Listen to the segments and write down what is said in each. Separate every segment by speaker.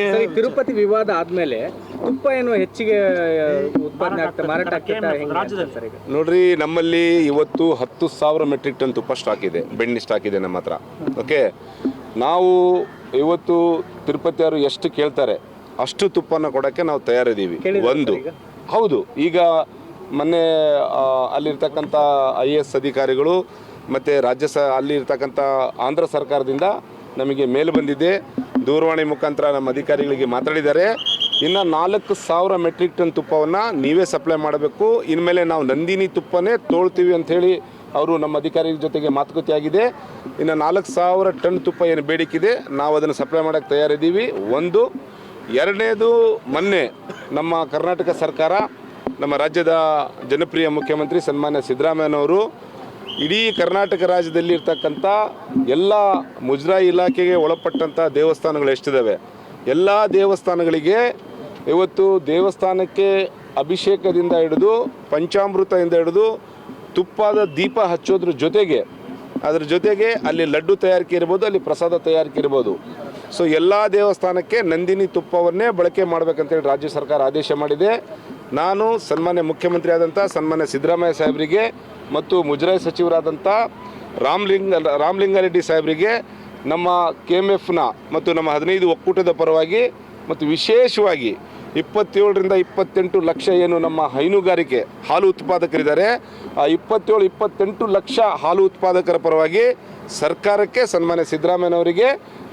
Speaker 1: Sir, Tirupati ವಿವಾದ ಆದ್ಮೇಲೆ ತುಪ್ಪ ಏನು ಹೆಚ್ಚಿಗೆ ಉತ್ಪಾದನೆ ಆಗ್ತಾ ಮಾರಾಟ ಆಗ್ತಾ
Speaker 2: ನೋಡ್ರಿ ನಮ್ಮಲ್ಲಿ ಇವತ್ತು ಹತ್ತು ಸಾವಿರ ಮೆಟ್ರಿಕ್ ಟನ್ ತುಪ್ಪ ಸ್ಟಾಕ್ ಇದೆ. ಬೆಣ್ಣೆ ಸ್ಟಾಕ್ ಇದೆ ನಮ್ಮ ಹತ್ರ. ಓಕೆ ನಾವು ಇವತ್ತು ತಿರುಪತಿಯವರು ಎಷ್ಟು ಕೇಳ್ತಾರೆ ಅಷ್ಟು ತುಪ್ಪನ ಕೊಡೋಕ್ಕೆ ನಾವು ತಯಾರಿದ್ದೀವಿ. ಒಂದು. ಹೌದು. ಈಗ ಮೊನ್ನೆ ಅಲ್ಲಿರ್ತಕ್ಕಂಥ ಐ ಎ ಎಸ್ ಅಧಿಕಾರಿಗಳು ಮತ್ತು ರಾಜ್ಯ ಸ ಅಲ್ಲಿರ್ತಕ್ಕಂಥ ಆಂಧ್ರ ಸರ್ಕಾರದಿಂದ ನಮಗೆ ಮೇಲೆ ಬಂದಿದೆ. ದೂರವಾಣಿ ಮುಖಾಂತರ ನಮ್ಮ ಅಧಿಕಾರಿಗಳಿಗೆ ಮಾತಾಡಿದ್ದಾರೆ. ಇನ್ನು ನಾಲ್ಕು ಸಾವಿರ ಮೆಟ್ರಿಕ್ ಟನ್ ತುಪ್ಪವನ್ನು ನೀವೇ ಸಪ್ಲೈ ಮಾಡಬೇಕು. ಇನ್ಮೇಲೆ ನಾವು ನಂದಿನಿ ತುಪ್ಪನೇ ತೋಳ್ತೀವಿ ಅಂಥೇಳಿ ಅವರು ನಮ್ಮ ಅಧಿಕಾರಿಗಳ ಜೊತೆಗೆ ಮಾತುಕತೆ ಆಗಿದೆ ಇನ್ನು ನಾಲ್ಕು ಸಾವಿರ ಟನ್ ತುಪ್ಪ ಏನು ಬೇಡಿಕಿದೆ ನಾವು ಅದನ್ನು ಸಪ್ಲೈ ಮಾಡೋಕ್ಕೆ ತಯಾರಿದ್ದೀವಿ. ಒಂದು, ಎರಡನೇದು ಮೊನ್ನೆ ನಮ್ಮ ಕರ್ನಾಟಕ ಸರ್ಕಾರ, ನಮ್ಮ ರಾಜ್ಯದ ಜನಪ್ರಿಯ ಮುಖ್ಯಮಂತ್ರಿ ಸನ್ಮಾನ್ಯ ಸಿದ್ದರಾಮಯ್ಯನವರು ಇಡೀ ಕರ್ನಾಟಕ ರಾಜ್ಯದಲ್ಲಿ ಇರ್ತಕ್ಕಂಥ ಎಲ್ಲ ಮುಜರಾಯಿ ಇಲಾಖೆಗೆ ಒಳಪಟ್ಟಂಥ ದೇವಸ್ಥಾನಗಳು ಎಷ್ಟಿದ್ದಾವೆ ಎಲ್ಲ ದೇವಸ್ಥಾನಗಳಿಗೆ ಇವತ್ತು ದೇವಸ್ಥಾನಕ್ಕೆ ಅಭಿಷೇಕದಿಂದ ಹಿಡಿದು ಪಂಚಾಮೃತದಿಂದ ಹಿಡಿದು ತುಪ್ಪದ ದೀಪ ಹಚ್ಚೋದ್ರ ಜೊತೆಗೆ, ಅದರ ಜೊತೆಗೆ ಅಲ್ಲಿ ಲಡ್ಡು ತಯಾರಿಕೆ ಇರ್ಬೋದು, ಅಲ್ಲಿ ಪ್ರಸಾದ ತಯಾರಿಕೆ ಇರ್ಬೋದು. ಸೊ ಎಲ್ಲ ದೇವಸ್ಥಾನಕ್ಕೆ ನಂದಿನಿ ತುಪ್ಪವನ್ನೇ ಬಳಕೆ ಮಾಡಬೇಕಂತೇಳಿ ರಾಜ್ಯ ಸರ್ಕಾರ ಆದೇಶ ಮಾಡಿದೆ. ನಾನು ಸನ್ಮಾನ್ಯ ಮುಖ್ಯಮಂತ್ರಿ ಆದಂಥ ಸನ್ಮಾನ್ಯ ಸಿದ್ದರಾಮಯ್ಯ ಸಾಹೇಬರಿಗೆ ಮತ್ತು ಮುಜರಾಯಿ ಸಚಿವರಾದಂಥ ರಾಮಲಿಂಗ, ರಾಮಲಿಂಗಾರೆಡ್ಡಿ ಸಾಹೇಬರಿಗೆ ನಮ್ಮ ಕೆ ಎಂ ಎಫ್ನ ಮತ್ತು ನಮ್ಮ ಹದಿನೈದು ಒಕ್ಕೂಟದ ಪರವಾಗಿ ಮತ್ತು ವಿಶೇಷವಾಗಿ ಇಪ್ಪತ್ತೇಳರಿಂದ ಇಪ್ಪತ್ತೆಂಟು ಲಕ್ಷ ಏನು ನಮ್ಮ ಹೈನುಗಾರಿಕೆ ಹಾಲು ಉತ್ಪಾದಕರಿದ್ದಾರೆ. ಆ ಇಪ್ಪತ್ತೇಳು ಇಪ್ಪತ್ತೆಂಟು ಲಕ್ಷ ಹಾಲು ಉತ್ಪಾದಕರ ಪರವಾಗಿ ಸರ್ಕಾರಕ್ಕೆ ಸನ್ಮಾನ್ಯ ಸಿದ್ದರಾಮಯ್ಯನವರಿಗೆ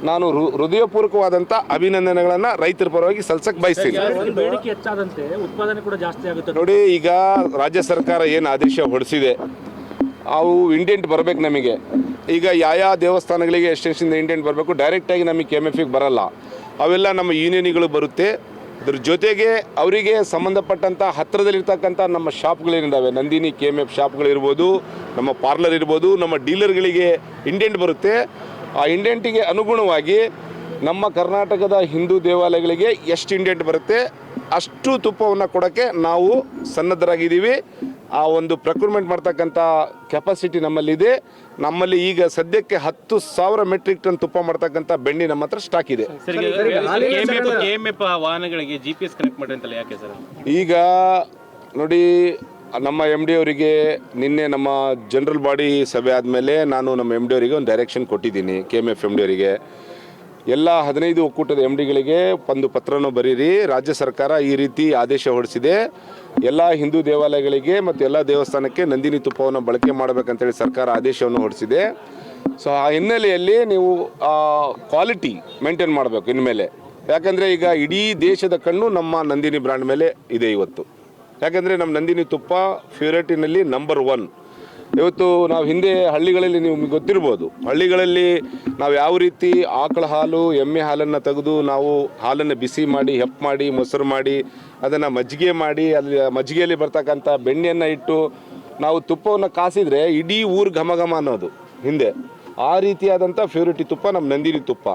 Speaker 2: ನಾನು ಹೃದಯಪೂರ್ವಕವಾದಂಥ ಅಭಿನಂದನೆಗಳನ್ನು ರೈತರ ಪರವಾಗಿ ಸಲ್ಸಕ್ಕೆ ಬಯಸ್ತೀನಿ.
Speaker 3: ಬೇಡಿಕೆ ಹೆಚ್ಚಾದಂತೆ ಉತ್ಪಾದನೆ ಕೂಡ ಜಾಸ್ತಿ ಆಗುತ್ತೆ
Speaker 2: ನೋಡಿ ಈಗ ರಾಜ್ಯ ಸರ್ಕಾರ ಏನು ಆದೇಶ ಹೊರಡಿಸಿದೆ ಅವು ಇಂಡೆಂಟ್ ಬರಬೇಕು ನಮಗೆ. ಈಗ ಯಾವ ದೇವಸ್ಥಾನಗಳಿಗೆ ಎಷ್ಟೆಷ್ಟಿಂದ ಇಂಡೆಂಟ್ ಬರಬೇಕು ಡೈರೆಕ್ಟಾಗಿ ನಮಗೆ ಕೆ ಎಂ ಎಫಿಗೆ ಬರಲ್ಲ. ಅವೆಲ್ಲ ನಮ್ಮ ಯೂನಿಯನ್ಗಳು ಬರುತ್ತೆ. ಅದ್ರ ಜೊತೆಗೆ ಅವರಿಗೆ ಸಂಬಂಧಪಟ್ಟಂಥ ಹತ್ತಿರದಲ್ಲಿರ್ತಕ್ಕಂಥ ನಮ್ಮ ಶಾಪ್ಗಳೇನಿದ್ದಾವೆ ನಂದಿನಿ ಕೆ ಎಂ ಎಫ್ ಶಾಪ್ಗಳಿರ್ಬೋದು, ನಮ್ಮ ಪಾರ್ಲರ್ ಇರ್ಬೋದು, ನಮ್ಮ ಡೀಲರ್ಗಳಿಗೆ ಇಂಡೆಂಟ್ ಬರುತ್ತೆ. ಆ ಇಂಡೆಂಟಿಗೆ ಅನುಗುಣವಾಗಿ ನಮ್ಮ ಕರ್ನಾಟಕದ ಹಿಂದೂ ದೇವಾಲಯಗಳಿಗೆ ಎಷ್ಟು ಇಂಡೆಂಟ್ ಬರುತ್ತೆ ಅಷ್ಟು ತುಪ್ಪವನ್ನು ಕೊಡೋಕ್ಕೆ ನಾವು ಸನ್ನದ್ಧರಾಗಿದ್ದೀವಿ. ಆ ಒಂದು ಪ್ರಕ್ರೂಟ್ಮೆಂಟ್ ಮಾಡ್ತಕ್ಕಂಥ ಕೆಪಾಸಿಟಿ ನಮ್ಮಲ್ಲಿದೆ. ನಮ್ಮಲ್ಲಿ ಈಗ ಸದ್ಯಕ್ಕೆ ಹತ್ತು ಸಾವಿರ ಮೆಟ್ರಿಕ್ ಟನ್ ತುಪ್ಪ ಮಾಡ್ತಕ್ಕಂಥ ಬೆಣ್ಣೆ ನಮ್ಮ ಹತ್ರ ಸ್ಟಾಕ್ ಇದೆ.
Speaker 3: ವಾಹನಗಳಿಗೆ ಜಿ ಪಿ ಎಸ್ ಕನೆಕ್ಟ್ ಮಾಡಿ ಯಾಕೆ ಸರ್?
Speaker 2: ಈಗ ನೋಡಿ ನಮ್ಮ ಎಂ ಡಿ ಅವರಿಗೆ ನಿನ್ನೆ ನಮ್ಮ ಜನರಲ್ ಬಾಡಿ ಸಭೆ ಆದಮೇಲೆ ನಾನು ನಮ್ಮ ಎಂ ಡಿ ಅವರಿಗೆ ಒಂದು ಡೈರೆಕ್ಷನ್ ಕೊಟ್ಟಿದ್ದೀನಿ K M F M D ಅವರಿಗೆ. ಎಲ್ಲ ಹದಿನೈದು ಒಕ್ಕೂಟದ ಎಂ ಡಿಗಳಿಗೆ ಒಂದು ಪತ್ರನೂ ಬರೀರಿ ರಾಜ್ಯ ಸರ್ಕಾರ ಈ ರೀತಿ ಆದೇಶ ಹೊರಡಿಸಿದೆ. ಎಲ್ಲ ಹಿಂದೂ ದೇವಾಲಯಗಳಿಗೆ ಮತ್ತು ಎಲ್ಲ ದೇವಸ್ಥಾನಕ್ಕೆ ನಂದಿನಿ ತುಪ್ಪವನ್ನು ಬಳಕೆ ಮಾಡಬೇಕಂತೇಳಿ ಸರ್ಕಾರ ಆದೇಶವನ್ನು ಹೊರಡಿಸಿದೆ. ಸೊ ಆ ಹಿನ್ನೆಲೆಯಲ್ಲಿ ನೀವು ಕ್ವಾಲಿಟಿ ಮೇಂಟೈನ್ ಮಾಡಬೇಕು ಇನ್ಮೇಲೆ. ಯಾಕಂದರೆ ಈಗ ಇಡೀ ದೇಶದ ಕಣ್ಣು ನಮ್ಮ ನಂದಿನಿ ಬ್ರ್ಯಾಂಡ್ ಮೇಲೆ ಇದೆ ಇವತ್ತು. ಯಾಕಂದರೆ ನಮ್ಮ ನಂದಿನಿ ತುಪ್ಪ ಫ್ಯೂರೇಟಿನಲ್ಲಿ ನಂಬರ್ ಒನ್ ಇವತ್ತು ನಾವು ಹಿಂದೆ ಹಳ್ಳಿಗಳಲ್ಲಿ ನಿಮಗೆ ಗೊತ್ತಿರ್ಬೋದು. ಹಳ್ಳಿಗಳಲ್ಲಿ ನಾವು ಯಾವ ರೀತಿ ಆಕಳ ಹಾಲು, ಎಮ್ಮೆ ಹಾಲನ್ನು ತೆಗೆದು ನಾವು ಹಾಲನ್ನು ಬಿಸಿ ಮಾಡಿ, ಹೆಪ್ ಮಾಡಿ, ಮೊಸರು ಮಾಡಿ, ಅದನ್ನು ಮಜ್ಜಿಗೆ ಮಾಡಿ, ಅಲ್ಲಿ ಮಜ್ಜಿಗೆಯಲ್ಲಿ ಬರ್ತಕ್ಕಂಥ ಬೆಣ್ಣೆಯನ್ನು ಇಟ್ಟು ನಾವು ತುಪ್ಪವನ್ನು ಕಾಸಿದರೆ ಇಡೀ ಊರು ಘಮ ಘಮ ಅನ್ನೋದು ಹಿಂದೆ. ಆ ರೀತಿಯಾದಂಥ ಫ್ಯೂರಿಟಿ ತುಪ್ಪ ನಮ್ಮ ನಂದಿನಿ ತುಪ್ಪ.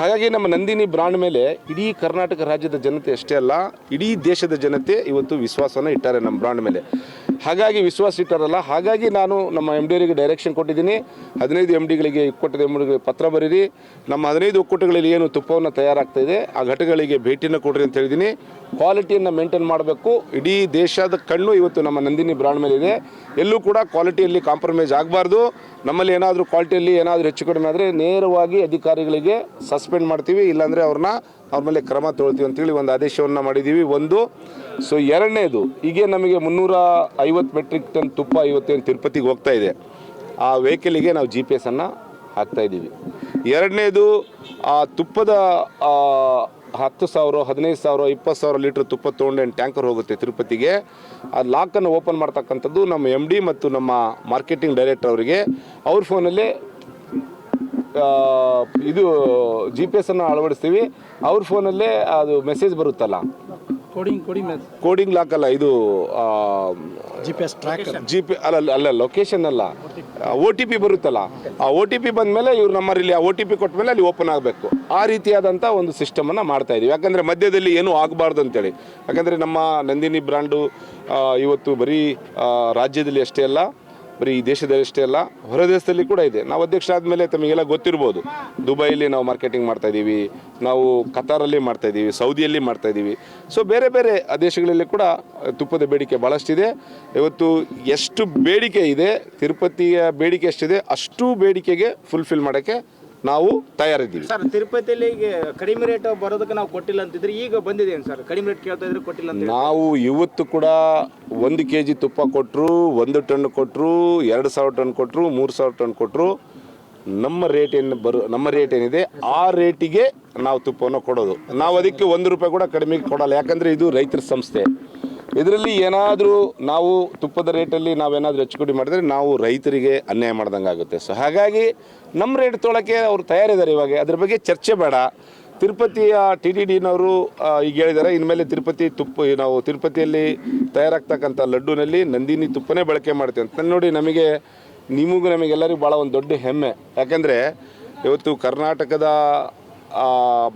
Speaker 2: ಹಾಗಾಗಿ ನಮ್ಮ ನಂದಿನಿ ಬ್ರಾಂಡ್ ಮೇಲೆ ಇಡೀ ಕರ್ನಾಟಕ ರಾಜ್ಯದ ಜನತೆ ಅಷ್ಟೇ ಅಲ್ಲ, ಇಡೀ ದೇಶದ ಜನತೆ ಇವತ್ತು ವಿಶ್ವಾಸನ ಇಟ್ಟಾರೆ ನಮ್ಮ ಬ್ರಾಂಡ್ ಮೇಲೆ. ಹಾಗಾಗಿ ವಿಶ್ವಾಸ ಇಟ್ಟಾರಲ್ಲ, ಹಾಗಾಗಿ ನಾನು ನಮ್ಮ ಎಂ ಡಿ ಅವರಿಗೆ ಡೈರೆಕ್ಷನ್ ಕೊಟ್ಟಿದ್ದೀನಿ. ಹದಿನೈದು ಎಂ ಡಿಗಳಿಗೆ ಇಕ್ಕೂಟದ ಎಂ ಡಿಗಳಿಗೆ ಪತ್ರ ಬರೀರಿ. ನಮ್ಮ ಹದಿನೈದು ಒಕ್ಕೂಟಗಳಲ್ಲಿ ಏನು ತುಪ್ಪವನ್ನು ತಯಾರಾಗ್ತಾ ಇದೆ, ಆ ಘಟಕಗಳಿಗೆ ಭೇಟಿನ ಕೊಡ್ರಿ ಅಂತ ಹೇಳಿದ್ದೀನಿ. ಕ್ವಾಲಿಟಿಯನ್ನು ಮೇಂಟೈನ್ ಮಾಡಬೇಕು. ಇಡೀ ದೇಶದ ಕಣ್ಣು ಇವತ್ತು ನಮ್ಮ ನಂದಿನಿ ಬ್ರಾಂಡ್ ಮೇಲೆ ಇದೆ ಎಲ್ಲೂ ಕೂಡ ಕ್ವಾಲಿಟಿಯಲ್ಲಿ ಕಾಂಪ್ರಮೈಸ್ ಆಗಬಾರ್ದು. ನಮ್ಮಲ್ಲಿ ಏನಾದರೂ ಕ್ವಾಲಿಟಿಯಲ್ಲಿ ಏನಾದರೂ ಹೆಚ್ಚು ಕಡಿಮೆ ಆದರೆ ನೇರವಾಗಿ ಅಧಿಕಾರಿಗಳಿಗೆ ಸಸ್ಪೆಂಡ್ ಮಾಡ್ತೀವಿ, ಇಲ್ಲಾಂದರೆ ಅವ್ರನ್ನ ಅವ್ರ ಮೇಲೆ ಕ್ರಮ ತೊಗೊಳ್ತೀವಿ ಅಂತೇಳಿ ಒಂದು ಆದೇಶವನ್ನು ಮಾಡಿದ್ದೀವಿ ಒಂದು, ಸೊ ಎರಡನೇದು, ಹೀಗೆ ನಮಗೆ ಮುನ್ನೂರ ಐವತ್ತು ಮೆಟ್ರಿಕ್ ಟನ್ ತುಪ್ಪ ಇವತ್ತೇನು ತಿರುಪತಿಗೆ ಹೋಗ್ತಾ ಇದೆ. ಆ ವೆಹಿಕಲಿಗೆ ನಾವು ಜಿ ಪಿ ಎಸನ್ನು ಹಾಕ್ತಾಯಿದ್ದೀವಿ ಎರಡನೇದು, ಆ ತುಪ್ಪದ ಹತ್ತು ಸಾವಿರ, ಹದಿನೈದು ಸಾವಿರ, ಇಪ್ಪತ್ತು ಸಾವಿರ ಲೀಟ್ರ್ ತುಪ್ಪ ತೊಗೊಂಡು ಏನು ಟ್ಯಾಂಕರ್ ಹೋಗುತ್ತೆ ತಿರುಪತಿಗೆ. ಆ ಲಾಕನ್ನು ಓಪನ್ ಮಾಡ್ತಕ್ಕಂಥದ್ದು ನಮ್ಮ ಎಂ ಡಿ ಮತ್ತು ನಮ್ಮ ಮಾರ್ಕೆಟಿಂಗ್ ಡೈರೆಕ್ಟರ್ ಅವರಿಗೆ. ಅವ್ರ ಫೋನಲ್ಲೇ ಇದು ಜಿ ಪಿ ಎಸ್ ಅನ್ನು ಅಳವಡಿಸ್ತೀವಿ. ಅವ್ರ ಫೋನಲ್ಲೇ ಅದು ಮೆಸೇಜ್ ಬರುತ್ತಲ್ಲ.
Speaker 1: ಕೋಡಿಂಗ್ ಕೋಡಿಂಗ್
Speaker 2: ಕೋಡಿಂಗ್ ಲಾಕ್ ಅಲ್ಲ ಇದು
Speaker 1: G P S tracker
Speaker 2: G P ಅಲ್ಲ ಅಲ್ಲ, ಲೊಕೇಶನ್ ಅಲ್ಲ. ಒ ಟಿ ಪಿ ಬರುತ್ತಲ್ಲ. ಆ ಒ ಟಿ ಪಿ ಬಂದಮೇಲೆ ಇವ್ರು ನಮ್ಮಲ್ಲಿ ಇಲ್ಲಿ ಆ ಒ ಟಿ ಪಿ ಕೊಟ್ಟ ಅಲ್ಲಿ ಓಪನ್ ಆಗಬೇಕು. ಆ ರೀತಿಯಾದಂಥ ಒಂದು ಸಿಸ್ಟಮನ್ನು ಮಾಡ್ತಾ ಇದೀವಿ. ಯಾಕಂದರೆ ಮಧ್ಯದಲ್ಲಿ ಏನೂ ಆಗಬಾರ್ದು ಅಂತೇಳಿ. ಯಾಕಂದರೆ ನಮ್ಮ ನಂದಿನಿ ಬ್ರ್ಯಾಂಡು ಇವತ್ತು ಬರೀ ರಾಜ್ಯದಲ್ಲಿ ಅಷ್ಟೇ ಅಲ್ಲ ಬರೀ ಈ ದೇಶದಲ್ಲಷ್ಟೇ ಅಲ್ಲ, ಹೊರ ದೇಶದಲ್ಲಿ ಕೂಡ ಇದೆ. ನಾವು ಅಧ್ಯಕ್ಷ ಆದಮೇಲೆ ತಮಗೆಲ್ಲ ಗೊತ್ತಿರ್ಬೋದು. ದುಬೈಲಿ ನಾವು ಮಾರ್ಕೆಟಿಂಗ್ ಮಾಡ್ತಾ ಇದ್ದೀವಿ ನಾವು ಕತಾರಲ್ಲಿ ಮಾಡ್ತಾ ಇದ್ದೀವಿ ಸೌದಿಯಲ್ಲಿ ಮಾಡ್ತಾ ಇದ್ದೀವಿ ಸೊ ಬೇರೆ ಬೇರೆ ದೇಶಗಳಲ್ಲಿ ಕೂಡ ತುಪ್ಪದ ಬೇಡಿಕೆ ಭಾಳಷ್ಟಿದೆ ಇವತ್ತು ಎಷ್ಟು ಬೇಡಿಕೆ ಇದೆ, ತಿರುಪತಿಯ ಬೇಡಿಕೆ ಎಷ್ಟಿದೆ, ಅಷ್ಟು ಬೇಡಿಕೆಗೆ ಫುಲ್ಫಿಲ್ ಮಾಡೋಕ್ಕೆ ನಾವು ತಯಾರಿದ್ದೀವಿ.
Speaker 1: ಸರ್ ತಿರುಪತಿಯಲ್ಲಿ ಈಗ ಕಡಿಮೆ ರೇಟ್ ಬರೋದಕ್ಕೆ ನಾವು ಕೊಟ್ಟಿಲ್ಲ ಅಂತಿದ್ರೆ ಈಗ ಬಂದಿದೆ ಸರ್? ಕಡಿಮೆ ರೇಟ್ ಕೇಳ್ತಾ ಇದ್ರೆ ಕೊಟ್ಟಿಲ್ಲ ಅಂತ
Speaker 2: ನಾವು ಇವತ್ತು ಕೂಡ ಒಂದು ಕೆ ಜಿ ತುಪ್ಪ ಕೊಟ್ಟರು ಒಂದು ಟನ್ ಕೊಟ್ಟರು ಎರಡು ಸಾವಿರ ಟನ್ ಕೊಟ್ಟರು ಮೂರು ಸಾವಿರ ಟನ್ ಕೊಟ್ಟರು ನಮ್ಮ ರೇಟ್ ಏನು ಬರೋ ನಮ್ಮ ರೇಟ್ ಏನಿದೆ ಆ ರೇಟಿಗೆ ನಾವು ತುಪ್ಪವನ್ನು ಕೊಡೋದು. ನಾವು ಅದಕ್ಕೆ ಒಂದು ರೂಪಾಯಿ ಕೂಡ ಕಡಿಮೆ ಕೊಡಲ್ಲ. ಯಾಕಂದರೆ ಇದು ರೈತರ ಸಂಸ್ಥೆ. ಇದರಲ್ಲಿ ಏನಾದರೂ ನಾವು ತುಪ್ಪದ ರೇಟಲ್ಲಿ ನಾವೇನಾದರೂ ಹೆಚ್ಚು ಕಡಿಮೆ ಮಾಡಿದ್ರೆ ನಾವು ರೈತರಿಗೆ ಅನ್ಯಾಯ ಮಾಡ್ದಂಗೆ ಆಗುತ್ತೆ. ಸೊ ಹಾಗಾಗಿ ನಮ್ಮ ರೇಟ್ ತೊಳಕ್ಕೆ ಅವ್ರು ತಯಾರಿದ್ದಾರೆ ಇವಾಗ. ಅದ್ರ ಬಗ್ಗೆ ಚರ್ಚೆ ಬೇಡ. ತಿರುಪತಿಯ ಟಿ ಡಿ ಡಿನವರು ಈಗ ಹೇಳಿದ್ದಾರೆ, ಇನ್ಮೇಲೆ ತಿರುಪತಿ ತುಪ್ಪ ನಾವು ತಿರುಪತಿಯಲ್ಲಿ ತಯಾರಾಗ್ತಕ್ಕಂಥ ಲಡ್ಡುನಲ್ಲಿ ನಂದಿನಿ ತುಪ್ಪನೇ ಬಳಕೆ ಮಾಡ್ತೀವಿ ಅಂತ. ನೋಡಿ, ನಮಗೆ, ನಿಮಗೂ ನಮಗೆಲ್ಲರಿಗೂ ಭಾಳ ಒಂದು ದೊಡ್ಡ ಹೆಮ್ಮೆ. ಯಾಕೆಂದರೆ ಇವತ್ತು ಕರ್ನಾಟಕದ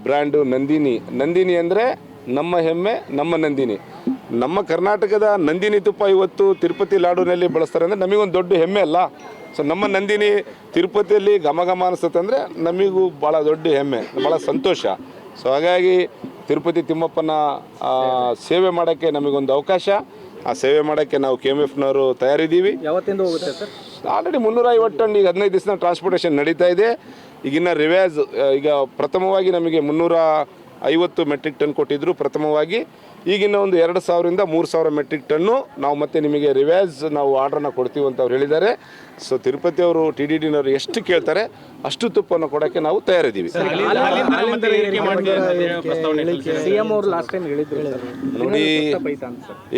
Speaker 2: ಬ್ರ್ಯಾಂಡು ನಂದಿನಿ. ನಂದಿನಿ ಅಂದರೆ ನಮ್ಮ ಹೆಮ್ಮೆ, ನಮ್ಮ ನಂದಿನಿ. ನಮ್ಮ ಕರ್ನಾಟಕದ ನಂದಿನಿ ತುಪ್ಪ ಇವತ್ತು ತಿರುಪತಿ ಲಾಡುನಲ್ಲಿ ಬಳಸ್ತಾರೆ ಅಂದರೆ ನಮಗೊಂದು ದೊಡ್ಡ ಹೆಮ್ಮೆ ಅಲ್ಲ. ಸೊ ನಮ್ಮ ನಂದಿನಿ ತಿರುಪತಿಯಲ್ಲಿ ಘಮ ಘಮ ಅಂದರೆ ನಮಗೂ ಭಾಳ ದೊಡ್ಡ ಹೆಮ್ಮೆ ಭಾಳ ಸಂತೋಷ. ಸೊ ಹಾಗಾಗಿ ತಿರುಪತಿ ತಿಮ್ಮಪ್ಪನ ಸೇವೆ ಮಾಡೋಕ್ಕೆ ನಮಗೊಂದು ಅವಕಾಶ. ಆ ಸೇವೆ ಮಾಡೋಕ್ಕೆ ನಾವು ಕೆ ಎಂ ಎಫ್ನವರು ತಯಾರಿದ್ದೀವಿ.
Speaker 1: ಯಾವತ್ತಿಂದ ಹೋಗುತ್ತೆ ಸರ್?
Speaker 2: ಆಲ್ರೆಡಿ ಮುನ್ನೂರ ಐವತ್ತು ಟನ್ ಈಗ ಹದಿನೈದು ದಿವಸ ಟ್ರಾನ್ಸ್ಪೋರ್ಟೇಷನ್ ನಡೀತಾ ಇದೆ. ಈಗಿನ ರಿವ್ಯಾಸ್ ಈಗ ಪ್ರಥಮವಾಗಿ ನಮಗೆ ಮುನ್ನೂರ ಐವತ್ತು ಮೆಟ್ರಿಕ್ ಟನ್ ಕೊಟ್ಟಿದ್ದರು ಪ್ರಥಮವಾಗಿ. ಈಗಿನ ಒಂದು ಎರಡು ಸಾವಿರದಿಂದ ಮೂರು ಸಾವಿರ ಮೆಟ್ರಿಕ್ ಟನ್ನು ನಾವು ಮತ್ತೆ ನಿಮಗೆ ರಿವ್ಯಾಸ್ ನಾವು ಆರ್ಡ್ರನ್ನ ಕೊಡ್ತೀವಿ ಅಂತ ಅವ್ರು ಹೇಳಿದ್ದಾರೆ. ಸೊ ತಿರುಪತಿ ಅವರು ಟಿ ಡಿ ಡಿನವರು ಎಷ್ಟು ಕೇಳ್ತಾರೆ ಅಷ್ಟು ತುಪ್ಪವನ್ನು ಕೊಡೋಕ್ಕೆ ನಾವು ತಯಾರಿದ್ದೀವಿ.
Speaker 3: ಮತ್ತೆ ಏರಿಕೆ ಮಾಡ್ತೀವಿ ಅಂತ ಹೇಳಿ ಪ್ರಸ್ತಾವನೆ ಇತ್ತು ಸರ್.
Speaker 1: ಸಿಎಂ ಅವರು ಲಾಸ್ಟ್ ಟೈಮ್ ಹೇಳಿದ್ರು. ಸರ್.
Speaker 2: ನೋಡಿ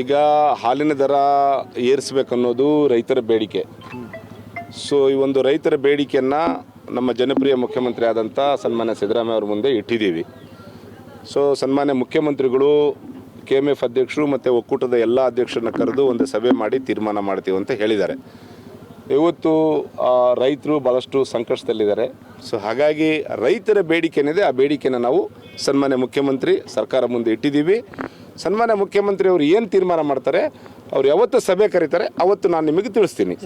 Speaker 2: ಈಗ ಹಾಲಿನ ದರ ಏರಿಸ್ಬೇಕನ್ನೋದು ರೈತರ ಬೇಡಿಕೆ. ಸೊ ಈ ಒಂದು ರೈತರ ಬೇಡಿಕೆಯನ್ನು ನಮ್ಮ ಜನಪ್ರಿಯ ಮುಖ್ಯಮಂತ್ರಿ ಆದಂಥ ಸನ್ಮಾನ್ಯ ಸಿದ್ದರಾಮಯ್ಯ ಅವ್ರ ಮುಂದೆ ಇಟ್ಟಿದ್ದೀವಿ. ಸೊ ಸನ್ಮಾನ್ಯ ಮುಖ್ಯಮಂತ್ರಿಗಳು ಕೆ ಎಂ ಎಫ್ ಅಧ್ಯಕ್ಷರು ಮತ್ತು ಒಕ್ಕೂಟದ ಎಲ್ಲ ಅಧ್ಯಕ್ಷರನ್ನ ಕರೆದು ಒಂದು ಸಭೆ ಮಾಡಿ ತೀರ್ಮಾನ ಮಾಡ್ತೀವಿ ಅಂತ ಹೇಳಿದ್ದಾರೆ. ಇವತ್ತು ರೈತರು ಭಾಳಷ್ಟು ಸಂಕಷ್ಟದಲ್ಲಿದ್ದಾರೆ. ಸೊ ಹಾಗಾಗಿ ರೈತರ ಬೇಡಿಕೆ ಏನಿದೆ ಆ ಬೇಡಿಕೆನ ನಾವು ಸನ್ಮಾನ್ಯ ಮುಖ್ಯಮಂತ್ರಿ ಸರ್ಕಾರ ಮುಂದೆ ಇಟ್ಟಿದ್ದೀವಿ. ಸನ್ಮಾನ್ಯ ಮುಖ್ಯಮಂತ್ರಿ ಅವರು ಏನು ತೀರ್ಮಾನ ಮಾಡ್ತಾರೆ, ಅವ್ರು ಯಾವತ್ತು ಸಭೆ ಕರೀತಾರೆ, ಅವತ್ತು ನಾನು ನಿಮಗೆ ತಿಳಿಸ್ತೀನಿ.